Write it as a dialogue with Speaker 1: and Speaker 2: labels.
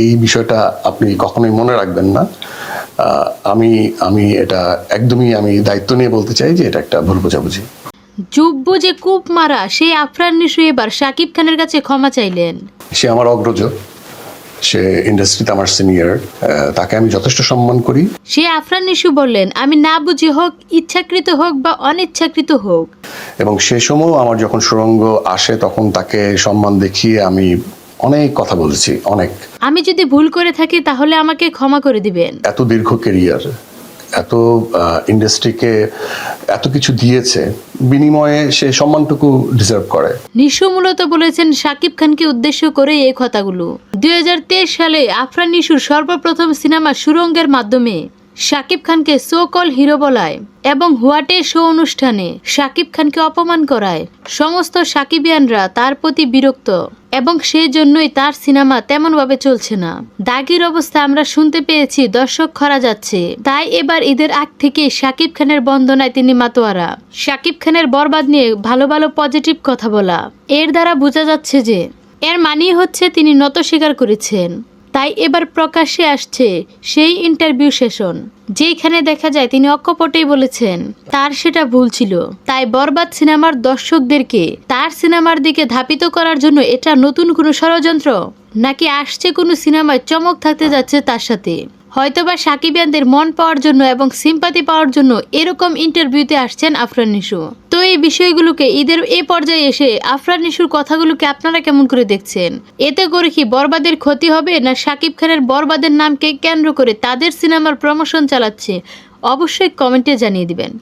Speaker 1: এই বিষয়টা আপনি কখনোই মনে রাখবেন না। আমি আমি এটা একদমই আমি দায়িত্ব নিয়ে বলতে চাই যে এটা একটা ভুল বোঝাবুঝি।
Speaker 2: যুব্য যে কূপ মারা সেই আফরান নিশু এবার শাকিব খানের কাছে ক্ষমা চাইলেন।
Speaker 1: সে আমার অগ্রজ। সে ইন্ডাস্ট্রিতে আমার সিনিয়র। তাকে আমি যথেষ্ট সম্মান করি।
Speaker 2: সে আফরান নিশু বললেন আমি না বুঝি হোক ইচ্ছাকৃত হোক বা অনিচ্ছাকৃত হোক।
Speaker 1: এবং সে সময় আমার যখন সুরঙ্গ আসে তখন তাকে সম্মান দেখিয়ে আমি অনেক কথা বলেছি অনেক।
Speaker 2: আমি যদি ভুল করে থাকি তাহলে আমাকে ক্ষমা করে দিবেন।
Speaker 1: এত দীর্ঘ কেরিয়ার এত ইন্ডাস্ট্রিকে এত কিছু দিয়েছে বিনিময়ে সে সম্মানটুকু ডিজার্ভ করে।
Speaker 2: নিশু মূলত বলেছেন শাকিব খানকে উদ্দেশ্য করে এই কথাগুলো। দুই হাজার তেইশ সালে আফরান নিশুর সর্বপ্রথম সিনেমা সুরঙ্গের মাধ্যমে শাকিব খানকে সো কল হিরো বলায় এবং হোয়াটে শো অনুষ্ঠানে শাকিব খানকে অপমান করায়। সমস্ত সাকিবিয়ানরা তার প্রতি বিরক্ত। এবং সেই জন্যই তার সিনেমা তেমনভাবে চলছে না। দাগির অবস্থা আমরা শুনতে পেয়েছি, দর্শক খরা যাচ্ছে। তাই এবার ঈদের আগ থেকে শাকিব খানের বন্দনায় তিনি মাতোয়ারা। শাকিব খানের বরবাদ নিয়ে ভালো ভালো পজিটিভ কথা বলা। এর দ্বারা বোঝা যাচ্ছে যে, এর মানেই হচ্ছে তিনি নত স্বীকার করেছেন। তাই এবার প্রকাশ্যে আসছে সেই ইন্টারভিউ সেশন যেখানে দেখা যায় তিনি অকপটেই বলেছেন, তার সেটা ভুল ছিল। তাই বরবাদ সিনেমার দর্শকদেরকে তার সিনেমার দিকে ধাপিত করার জন্য এটা নতুন কোনো ষড়যন্ত্র? নাকি আসছে কোনো সিনেমায় চমক থাকতে যাচ্ছে তার সাথে? হয়তোবা সাকিবিয়ানদের মন পাওয়ার জন্য এবং সিম্পাতি পাওয়ার জন্য এরকম ইন্টারভিউতে আসছেন আফরান নিশু। তো এই বিষয়গুলোকে ঈদের এ পর্যায়ে এসে আফরান নিশুর কথাগুলোকে আপনারা কেমন করে দেখছেন? এতে করে কি বরবাদের ক্ষতি হবে না সাকিব খানের বরবাদের নামকে কেন্দ্র করে তাদের সিনেমার প্রমোশন চালাচ্ছে? অবশ্যই কমেন্টে জানিয়ে দিবেন।